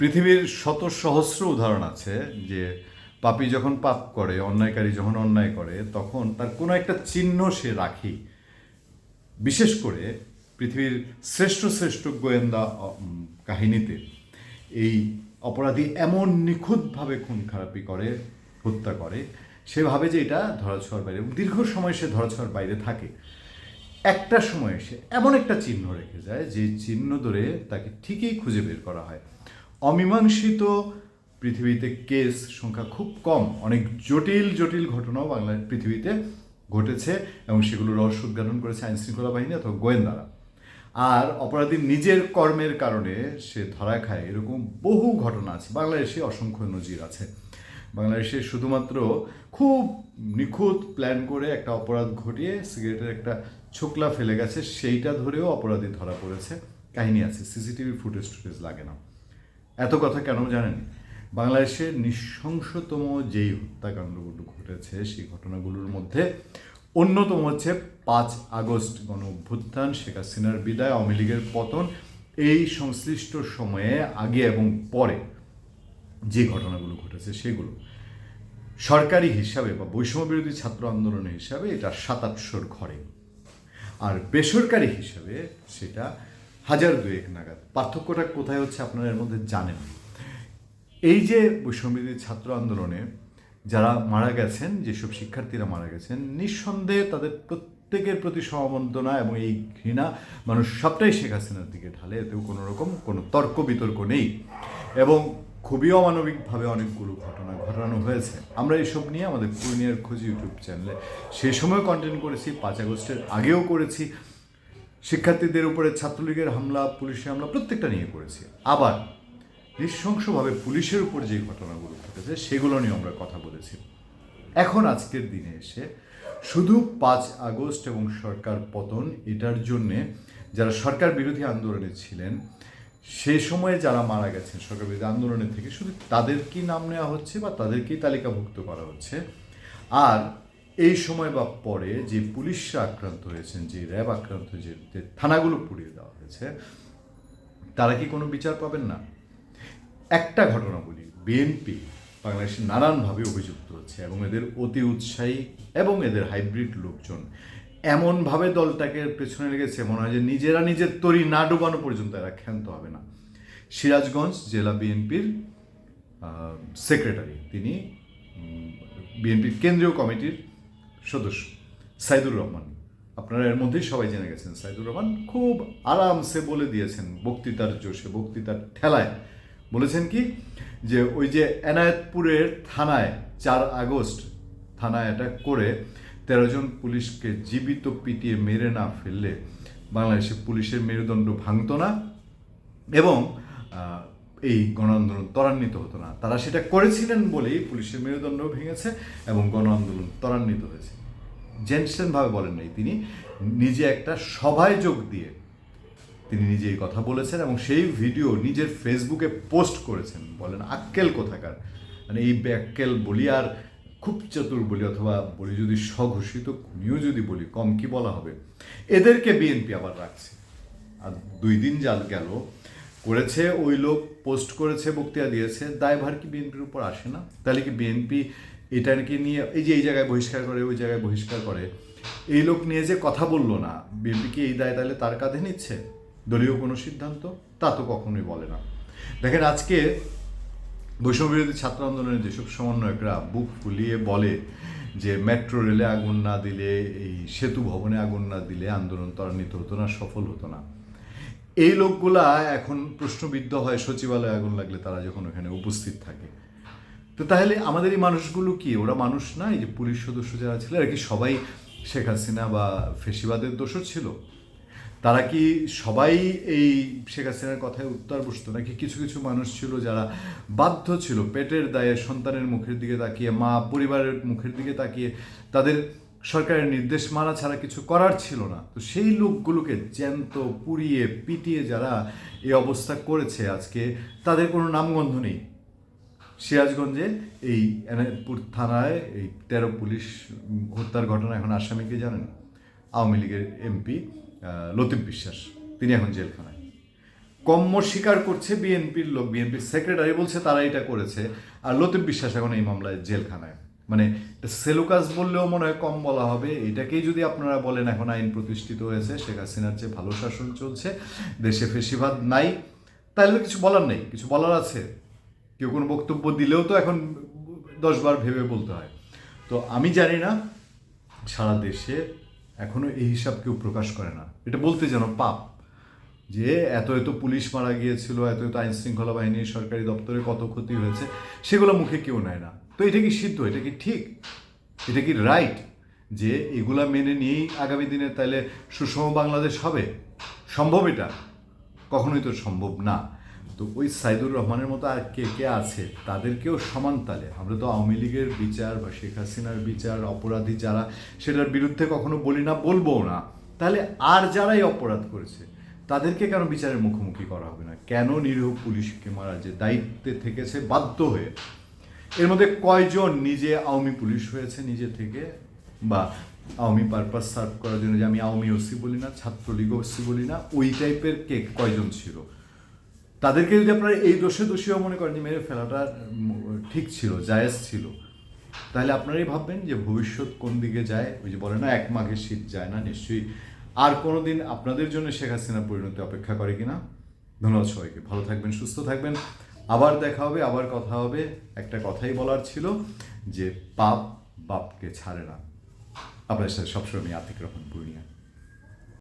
পৃথিবীর শত সহস্র উদাহরণ আছে যে পাপী যখন পাপ করে, অন্যায়কারী যখন অন্যায় করে, তখন তার কোনো একটা চিহ্ন সে রাখি। বিশেষ করে পৃথিবীর শ্রেষ্ঠ শ্রেষ্ঠ গোয়েন্দা কাহিনীতে এই অপরাধী এমন নিখুঁতভাবে খুন খারাপি করে, হত্যা করে, সে ভাবে যে এটা ধরাছোঁয়ার বাইরে এবং দীর্ঘ সময় সে ধরাছোঁয়ার বাইরে থাকে। একটা সময় এসে এমন একটা চিহ্ন রেখে যায় যে চিহ্ন ধরে তাকে ঠিকই খুঁজে বের করা হয়। অমীমাংসিত পৃথিবীতে কেস সংখ্যা খুব কম। অনেক জটিল জটিল ঘটনাও বাংলার পৃথিবীতে ঘটেছে এবং সেগুলো রহস্য উদ্ঘাটন করেছে আইন শৃঙ্খলা বাহিনী অথবা গোয়েন্দারা। আর অপরাধীর নিজের কর্মের কারণে সে ধরা খায়। এরকম বহু ঘটনা আছে। বাংলাদেশে অসংখ্য নজির আছে। বাংলাদেশে শুধুমাত্র খুব নিখুঁত প্ল্যান করে একটা অপরাধ ঘটিয়ে সিগারেটের একটা ছোকলা ফেলে গেছে, সেইটা ধরেও অপরাধী ধরা পড়েছে। কাহিনী আছে। সিসিটিভি ফুটেজ টুটেজ লাগে না। এত কথা কেন জানেন? বাংলাদেশের নৃশংসতম যেই হত্যাকাণ্ডগুলো ঘটেছে, সেই ঘটনাগুলোর মধ্যে অন্যতম হচ্ছে পাঁচ আগস্ট গণ অভ্যুত্থান, শেখ হাসিনার বিদায়, আওয়ামী লীগের পতন। এই সংশ্লিষ্ট সময়ে, আগে এবং পরে যে ঘটনাগুলো ঘটেছে সেগুলো। সরকারি হিসাবে বা বৈষম্য বিরোধী ছাত্র আন্দোলনের হিসাবে এটা সাত ঘরে। আর বেসরকারি হিসাবে সেটা হাজার দুয়েক নাগাদ। পার্থক্যটা কোথায় হচ্ছে আপনারা এর মধ্যে জানেন। এই যে বৈষম্যবিরোধী ছাত্র আন্দোলনে যারা মারা গেছেন, যেসব শিক্ষার্থীরা মারা গেছেন, নিঃসন্দেহে তাদের প্রত্যেকের প্রতি সমবন্তনা এবং এই ঘৃণা মানুষ সবটাই শেখ হাসিনার দিকে ঢালে, এতেও কোনো রকম কোনো তর্ক বিতর্ক নেই। এবং খুবই অমানবিকভাবে অনেকগুলো ঘটনা ঘটানো হয়েছে। আমরা এসব নিয়ে আমাদের পূর্ণিয়ার খোঁজ ইউটিউব চ্যানেলে সেই সময় কন্টেন্ট করেছি, পাঁচ আগস্টের আগেও করেছি। শিক্ষার্থীদের উপরে ছাত্রলীগের হামলা পুলিশের হামলা প্রত্যেকটা নিয়ে করেছি। আবার নৃশংসভাবে পুলিশের উপর যে ঘটনাগুলো ঘটেছে, সেগুলো নিয়ে আমরা কথা বলেছি। এখন আজকের দিনে এসে শুধু পাঁচ আগস্ট এবং সরকার পতন এটার জন্যে যারা সরকার বিরোধী আন্দোলনে ছিলেন, সে সময়ে যারা মারা গেছেন সরকার বিরোধী আন্দোলনের থেকে, শুধু তাদেরকেই নাম নেওয়া হচ্ছে বা তাদেরকেই তালিকাভুক্ত করা হচ্ছে। আর এই সময় বা পরে যে পুলিশরা আক্রান্ত হয়েছেন, যে র্যাব আক্রান্ত হয়েছে, যে থানাগুলো পুড়িয়ে দেওয়া হয়েছে, তারা কি কোনো বিচার পাবেন না? একটা ঘটনা বলি বিএনপি বাংলাদেশে নানানভাবে অভিযুক্ত হচ্ছে এবং এদের অতি উৎসাহী এবং এদের হাইব্রিড লোকজন। এমনভাবে দলটাকে পেছনে লেগেছে, মনে হয় যে নিজেরা নিজের তরি না ডুবানো পর্যন্ত এরা ক্ষান্ত হবে না। সিরাজগঞ্জ জেলা বিএনপির সেক্রেটারি তিনি বিএনপির কেন্দ্রীয় কমিটির সদস্য, সাইদুর রহমান। আপনারা এর মধ্যেই সবাই জেনে গেছেন, সাইদুর রহমান খুব আরামসে বলে দিয়েছেন বক্তৃতার জোশে, বক্তৃতার ঠেলায়। বলেছেন কি? যে ওই যে এনায়েতপুরের থানায় চার আগস্ট, থানায় অ্যাটাক করে তেরো জন পুলিশকে জীবিত পিটিয়ে মেরে না ফেললে বাংলাদেশে পুলিশের মেরুদণ্ড ভাঙতো না এবং এই গণ আন্দোলন ত্বরান্বিত হতো না। তারা সেটা করেছিলেন বলেই পুলিশের মেরুদণ্ড ভেঙেছে এবং গণ আন্দোলন ত্বরান্বিত হয়েছে। জেনসেনভাবে বলেন নাই তিনি, নিজে একটা সভায় যোগ দিয়ে তিনি নিজে এই কথা বলেছেন এবং সেই ভিডিও নিজের ফেসবুকে পোস্ট করেছেন। বলেন, আক্কেল কোথাকার? মানে এই ব্যাক্কেল বলি আর খুব চতুর বলি অথবা বলি যদি স্বঘোষিত খুনিও যদি বলি, কম কি বলা হবে? এদেরকে বিএনপি আবার রাখছে। আর দুই দিন জাল গেল করেছে, ওই লোক পোস্ট করেছে, বক্তৃতা দিয়েছে, দায়ভার কি বিএনপির উপর আসে না? তাহলে কি বিএনপি এটা নাকি নিয়ে এই যে এই জায়গায় বহিষ্কার করে, ওই জায়গায় বহিষ্কার করে, এই লোক নিয়ে যে কথা বলল না, বিএনপি কি এই দায় তাহলে তার কাঁধে নিচ্ছে? দলীয় কোনো সিদ্ধান্ত? তা তো কখনোই বলে না। দেখেন, আজকে বৈষম্যবিরোধী ছাত্র আন্দোলনের যেসব সমন্বয়করা বুক ফুলিয়ে বলে যে মেট্রো রেলে আগুন না দিলে, এই সেতু ভবনে আগুন না দিলে আন্দোলন ত্বরান্বিত হতো না, সফল হতো না। এই লোকগুলা এখন প্রশ্নবিদ্ধ হয়, সচিবালয়ে আগুন লাগলে তারা যখন ওখানে উপস্থিত থাকে। তো তাহলে আমাদের এই মানুষগুলো কি? ওরা মানুষ না? এই যে পুলিশ সদস্য যারা ছিল আর কি সবাই শেখ হাসিনা বা ফেসিবাদের দোষর ছিল? তারা কি সবাই এই শেখ হাসিনার কথায় উত্তর বসতো? নাকি কিছু কিছু মানুষ ছিল যারা বাধ্য ছিল, পেটের দায়ে সন্তানের মুখের দিকে তাকিয়ে, মা পরিবারের মুখের দিকে তাকিয়ে, তাদের সরকারের নির্দেশ মানা ছাড়া কিছু করার ছিল না। তো সেই লোকগুলোকে জ্যান্ত, পুড়িয়ে, পিটিয়ে যারা এই অবস্থা করেছে আজকে, তাদের কোনো নামগন্ধ নেই। সিরাজগঞ্জে এই এনায়তপুর থানায় এই তেরো পুলিশ হত্যার ঘটনা এখন আসামিকে জানেন? আওয়ামী লীগের এমপি লতিফ বিশ্বাস। তিনি এখন জেলখানায়। কম্ম স্বীকার করছে বিএনপির লোক, বিএনপির সেক্রেটারি বলছে তারা এটা করেছে। আর লতিফ বিশ্বাস এখন এই মামলায় জেলখানায়। মানে সেলুকাস বললেও মনে হয় কম বলা হবে। এটাকেই যদি আপনারা বলেন, এখন আইন প্রতিষ্ঠিত হয়েছে, শেখ হাসিনার যে ভালো শাসন চলছে, দেশে ফেসিবাদ নাই। তাহলে কিছু বলার নেই, কিছু বলার আছে। কেউ কোনো বক্তব্য দিলেও তো এখন দশবার ভেবে বলতে হয়। তো আমি জানি না, সারা দেশে এখনও এই হিসাব কেউ প্রকাশ করে না। এটা বলতে যেন পাপ, যে এত এত পুলিশ মারা গিয়েছিল, এত এত আইন শৃঙ্খলা বাহিনীর সরকারি দপ্তরে কত ক্ষতি হয়েছে, সেগুলো মুখে কেউ নেয় না। তো এটা কি সিদ্ধ? এটা কি ঠিক? এটা কি রাইট যে এগুলা মেনে নিয়েই আগামী দিনে তাহলে সুষম বাংলাদেশ হবে? সম্ভব এটা? কখনোই তো সম্ভব না। তো ওই সাইদুর রহমানের মতো আর কে কে আছে, তাদেরকেও সমান তালে। আমরা তো আওয়ামী লীগের বিচার বা শেখ হাসিনার বিচার, অপরাধী যারা, সেটার বিরুদ্ধে কখনো বলি না বলব না। তাহলে আর যারাই অপরাধ করেছে, তাদেরকে কেন বিচারের মুখোমুখি করা হবে না? কেন নিরীহ পুলিশকে মারা যে দায়িত্বে থেকেছে বাধ্য হয়ে? এর মধ্যে কয়জন নিজে আওয়ামী পুলিশ হয়েছে নিজে থেকে? বা আওয়ামী পারপাস সার্ভ করার জন্য যে আমি আওয়ামী ওসি বলি না, ছাত্রলীগ ওসি বলি না, ওই টাইপের কে কয়জন ছিল? তাদেরকে যদি আপনারা এই দোষে দোষীও মনে করেন যে মেরে ফেলাটা ঠিক ছিল, জায়েজ ছিল, তাহলে আপনারাই ভাববেন যে ভবিষ্যৎ কোন দিকে যায়? ওই যে বলে না, এক মাঘে শীত যায় না, নিশ্চয়ই আর কোনো দিন আপনাদের জন্য শেখ হাসিনা পরিণতি অপেক্ষা করে কিনা? ধন্যবাদ সবাইকে, ভালো থাকবেন, সুস্থ থাকবেন। আবার দেখা হবে, আবার কথা হবে। একটা কথাই বলার ছিল যে, পাপ বাপকে ছাড়ে না। আপনার সাথে সবসময় আমি আতিক রহমান পূর্ণিয়া